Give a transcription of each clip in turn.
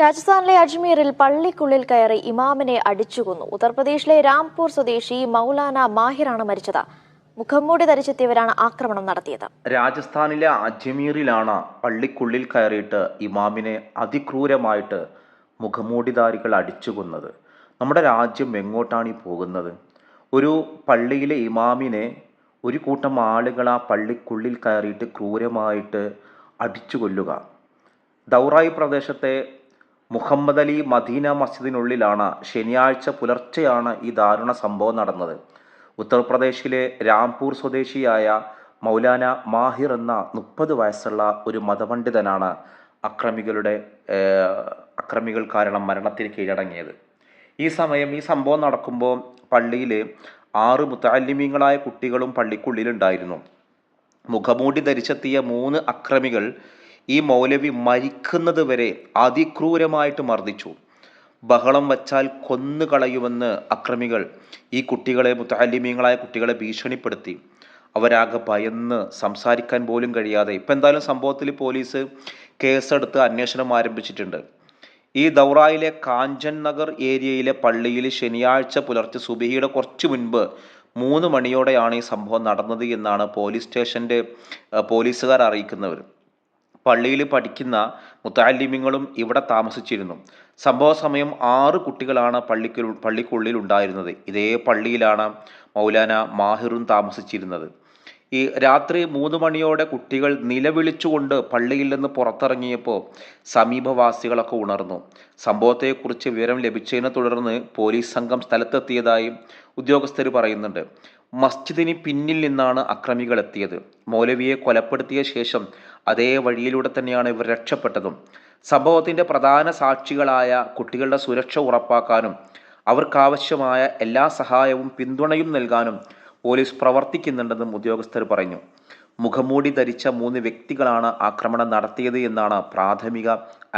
രാജസ്ഥാനിലെ അജ്മീറിൽ പള്ളിക്കുള്ളിൽ കയറി ഇമാമിനെ അടിച്ചുകൊന്നു. ഉത്തർപ്രദേശിലെ രാംപൂർ സ്വദേശി മൗലാന മാഹിറാണ് മരിച്ചത്. മുഖംമൂടി ധരിച്ചെത്തിയവരാണ് ആക്രമണം നടത്തിയത്. രാജസ്ഥാനിലെ അജ്മീറിലാണ് പള്ളിക്കുള്ളിൽ കയറിയിട്ട് ഇമാമിനെ അതിക്രൂരമായിട്ട് മുഖംമൂടിധാരികൾ അടിച്ചു കൊന്നത് നമ്മുടെ രാജ്യം എങ്ങോട്ടാണ് ഈ പോകുന്നത്? ഒരു പള്ളിയിലെ ഇമാമിനെ ഒരു കൂട്ടം ആളുകൾ ആ പള്ളിക്കുള്ളിൽ കയറിയിട്ട് ക്രൂരമായിട്ട് അടിച്ചു കൊല്ലുക ദൗറായി പ്രദേശത്തെ മുഹമ്മദ് അലി മദീന മസ്ജിദിനുള്ളിലാണ് ശനിയാഴ്ച പുലർച്ചെയാണ് ഈ ദാരുണ സംഭവം നടന്നത്. ഉത്തർപ്രദേശിലെ രാംപൂർ സ്വദേശിയായ മൗലാന മാഹിർ എന്ന മുപ്പത് വയസ്സുള്ള ഒരു മതപണ്ഡിതനാണ് അക്രമികളുടെ അക്രമികൾ കാരണം മരണത്തിന് കീഴടങ്ങിയത്. ഈ സമയം ഈ സംഭവം നടക്കുമ്പോൾ പള്ളിയിൽ ആറ് മുത്താലിമീങ്ങളായ കുട്ടികളും പള്ളിക്കുള്ളിലുണ്ടായിരുന്നു. മുഖമൂടി ധരിച്ചെത്തിയ മൂന്ന് അക്രമികൾ ഈ മൗലവി മരിക്കുന്നത് വരെ അതിക്രൂരമായിട്ട് മർദ്ദിച്ചു. ബഹളം വച്ചാൽ കൊന്നുകളയുമെന്ന് അക്രമികൾ ഈ കുട്ടികളെ മുത്താലിമീങ്ങളായ കുട്ടികളെ ഭീഷണിപ്പെടുത്തി. അവരാകെ ഭയന്ന് സംസാരിക്കാൻ പോലും കഴിയാതെ. ഇപ്പം എന്തായാലും സംഭവത്തിൽ പോലീസ് കേസെടുത്ത് അന്വേഷണം ആരംഭിച്ചിട്ടുണ്ട്. ഈ ദൗറായിലെ കാഞ്ചൻ നഗർ ഏരിയയിലെ പള്ളിയിൽ ശനിയാഴ്ച പുലർച്ചെ സുബഹിയുടെ കുറച്ച് മുൻപ് മൂന്ന് മണിയോടെയാണ് ഈ സംഭവം നടന്നത് എന്നാണ് പോലീസ് സ്റ്റേഷന്റെ പോലീസുകാർ അറിയിക്കുന്നവർ. പള്ളിയിൽ പഠിക്കുന്ന മുത്താലിമ്യങ്ങളും ഇവിടെ താമസിച്ചിരുന്നു. സംഭവ സമയം ആറ് കുട്ടികളാണ് പള്ളിക്ക് പള്ളിക്കുള്ളിൽ ഉണ്ടായിരുന്നത്. ഇതേ പള്ളിയിലാണ് മൗലാന മാഹിറും താമസിച്ചിരുന്നത്. ഈ രാത്രി മൂന്ന് മണിയോടെ കുട്ടികൾ നിലവിളിച്ചുകൊണ്ട് പള്ളിയിൽ നിന്ന് പുറത്തിറങ്ങിയപ്പോൾ സമീപവാസികളൊക്കെ ഉണർന്നു. സംഭവത്തെക്കുറിച്ച് വിവരം ലഭിച്ചതിനെ തുടർന്ന് പോലീസ് സംഘം സ്ഥലത്തെത്തിയതായും ഉദ്യോഗസ്ഥർ പറയുന്നുണ്ട്. മസ്ജിദിന് പിന്നിൽ നിന്നാണ് അക്രമികൾ എത്തിയത് മൗലവിയെ കൊലപ്പെടുത്തിയ ശേഷം അതേ വഴിയിലൂടെ തന്നെയാണ് ഇവർ രക്ഷപ്പെട്ടതും. സംഭവത്തിന്റെ പ്രധാന സാക്ഷികളായ കുട്ടികളുടെ സുരക്ഷ ഉറപ്പാക്കാനും അവർക്കാവശ്യമായ എല്ലാ സഹായവും പിന്തുണയും നൽകാനും പോലീസ് പ്രവർത്തിക്കുന്നുണ്ടെന്നും ഉദ്യോഗസ്ഥർ പറഞ്ഞു. മുഖമൂടി ധരിച്ച മൂന്ന് വ്യക്തികളാണ് ആക്രമണം നടത്തിയത് എന്നാണ് പ്രാഥമിക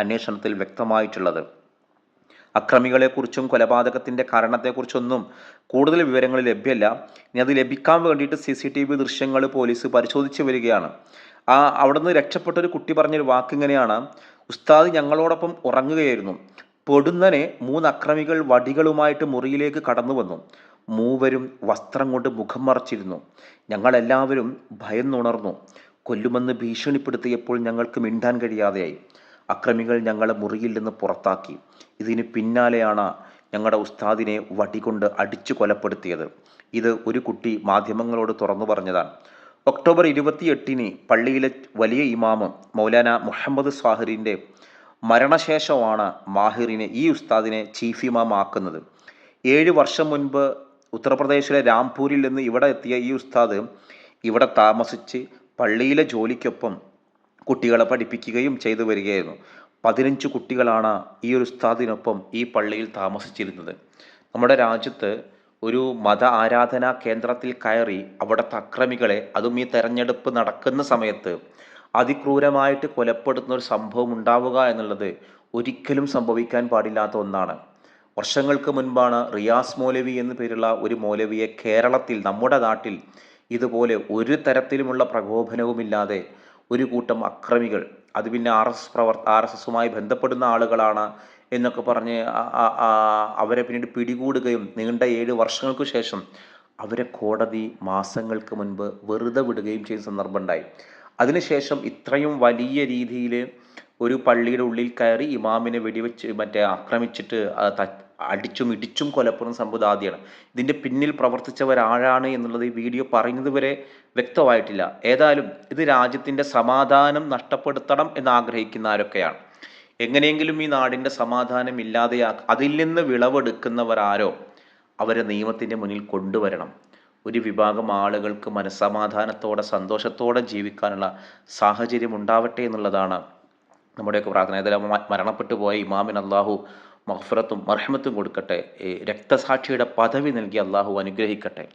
അന്വേഷണത്തിൽ വ്യക്തമായിട്ടുള്ളത്. അക്രമികളെക്കുറിച്ചും കൊലപാതകത്തിന്റെ കാരണത്തെക്കുറിച്ചൊന്നും കൂടുതൽ വിവരങ്ങൾ ലഭ്യമല്ല. ഇനി അത് ലഭിക്കാൻ വേണ്ടിയിട്ട് സി സി ടി വി ദൃശ്യങ്ങൾ പോലീസ് പരിശോധിച്ച് വരികയാണ്. ആ അവിടുന്ന് രക്ഷപ്പെട്ട ഒരു കുട്ടി പറഞ്ഞൊരു വാക്കിങ്ങനെയാണ്. ഉസ്താദ് ഞങ്ങളോടൊപ്പം ഉറങ്ങുകയായിരുന്നു. പൊടുന്നനെ മൂന്ന് അക്രമികൾ വടികളുമായിട്ട് മുറിയിലേക്ക് കടന്നു വന്നു. മൂവരും വസ്ത്രം കൊണ്ട് മുഖം മറച്ചിരുന്നു. ഞങ്ങളെല്ലാവരും ഭയന്നുണർന്നു. കൊല്ലുമെന്ന് ഭീഷണിപ്പെടുത്തിയപ്പോൾ ഞങ്ങൾക്ക് മിണ്ടാൻ കഴിയാതെയായി. അക്രമികൾ ഞങ്ങളെ മുറിയിൽ നിന്ന് പുറത്താക്കി. ഇതിന് പിന്നാലെയാണ് ഞങ്ങളുടെ ഉസ്താദിനെ വടികൊണ്ട് അടിച്ചു കൊലപ്പെടുത്തിയത്. ഇത് ഒരു കുട്ടി മാധ്യമങ്ങളോട് തുറന്നു പറഞ്ഞതാണ്. ഒക്ടോബർ ഇരുപത്തിയെട്ടിന് പള്ളിയിലെ വലിയ ഇമാമ് മൗലാന മുഹമ്മദ് സാഹിറിന്റെ മരണശേഷമാണ് മാഹിറിനെ ഈ ഉസ്താദിനെ ചീഫ് ഇമാം ആക്കുന്നത് ഏഴ് വർഷം മുൻപ് ഉത്തർപ്രദേശിലെ രാംപൂരിൽ നിന്ന് ഇവിടെ എത്തിയ ഈ ഉസ്താദ് ഇവിടെ താമസിച്ച് പള്ളിയിലെ ജോലിക്കൊപ്പം കുട്ടികളെ പഠിപ്പിക്കുകയും ചെയ്തു വരികയായിരുന്നു. പതിനഞ്ച് കുട്ടികളാണ് ഈ ഒരു ഉസ്താദിനൊപ്പം ഈ പള്ളിയിൽ താമസിച്ചിരുന്നത്. നമ്മുടെ രാജ്യത്ത് ഒരു മത ആരാധനാ കേന്ദ്രത്തിൽ കയറി അവിടുത്തെ അക്രമികളെ അതും ഈ തെരഞ്ഞെടുപ്പ് നടക്കുന്ന സമയത്ത് അതിക്രൂരമായിട്ട് കൊലപ്പെടുത്തുന്ന ഒരു സംഭവം ഉണ്ടാവുക എന്നുള്ളത് ഒരിക്കലും സംഭവിക്കാൻ പാടില്ലാത്ത ഒന്നാണ്. വർഷങ്ങൾക്ക് മുൻപാണ് റിയാസ് മൗലവി എന്നു പേരുള്ള ഒരു മൗലവിയെ കേരളത്തിൽ നമ്മുടെ നാട്ടിൽ ഇതുപോലെ ഒരു തരത്തിലുമുള്ള പ്രകോപനവുമില്ലാതെ ഒരു കൂട്ടം അക്രമികൾ. അത് പിന്നെ ആർ എസ് പ്രവർ ആർ എസ് എസുമായി ബന്ധപ്പെടുന്ന ആളുകളാണ് എന്നൊക്കെ പറഞ്ഞ് അവരെ പിന്നീട് പിടികൂടുകയും നീണ്ട ഏഴ് വർഷങ്ങൾക്ക് ശേഷം അവരെ കോടതി മാസങ്ങൾക്ക് മുൻപ് വെറുതെ വിടുകയും ചെയ്യുന്ന സന്ദർഭം ഉണ്ടായി അതിനുശേഷം ഇത്രയും വലിയ രീതിയിൽ ഒരു പള്ളിയുടെ ഉള്ളിൽ കയറി ഇമാമിനെ വെടിവെച്ച് മറ്റേ ആക്രമിച്ചിട്ട് അടിച്ചും ഇടിച്ചും കൊലപ്പെടുന്ന സംഭവം ആദ്യമാണ്. ഇതിന്റെ പിന്നിൽ പ്രവർത്തിച്ചവരാരാണ് എന്നുള്ളത് ഈ വീഡിയോ പറയുന്നത് വരെ വ്യക്തമായിട്ടില്ല. ഏതായാലും ഇത് രാജ്യത്തിന്റെ സമാധാനം നഷ്ടപ്പെടുത്തണം എന്ന് ആരൊക്കെയാണ് എങ്ങനെയെങ്കിലും ഈ നാടിന്റെ സമാധാനം ഇല്ലാതെയാ അതിൽ നിന്ന് വിളവെടുക്കുന്നവരാരോ അവരെ നിയമത്തിന്റെ മുന്നിൽ കൊണ്ടുവരണം. ഒരു വിഭാഗം ആളുകൾക്ക് മനസ്സമാധാനത്തോടെ സന്തോഷത്തോടെ ജീവിക്കാനുള്ള സാഹചര്യം ഉണ്ടാവട്ടെ എന്നുള്ളതാണ് നമ്മുടെയൊക്കെ പ്രാർത്ഥന. ഏതായാലും മരണപ്പെട്ടു പോയ ഇമാമിൻ അള്ളാഹു മഹ്ഫറത്തും മർഹമത്തും കൊടുക്കട്ടെ. രക്തസാക്ഷിയുടെ പദവി നൽകി അള്ളാഹു അനുഗ്രഹിക്കട്ടെ.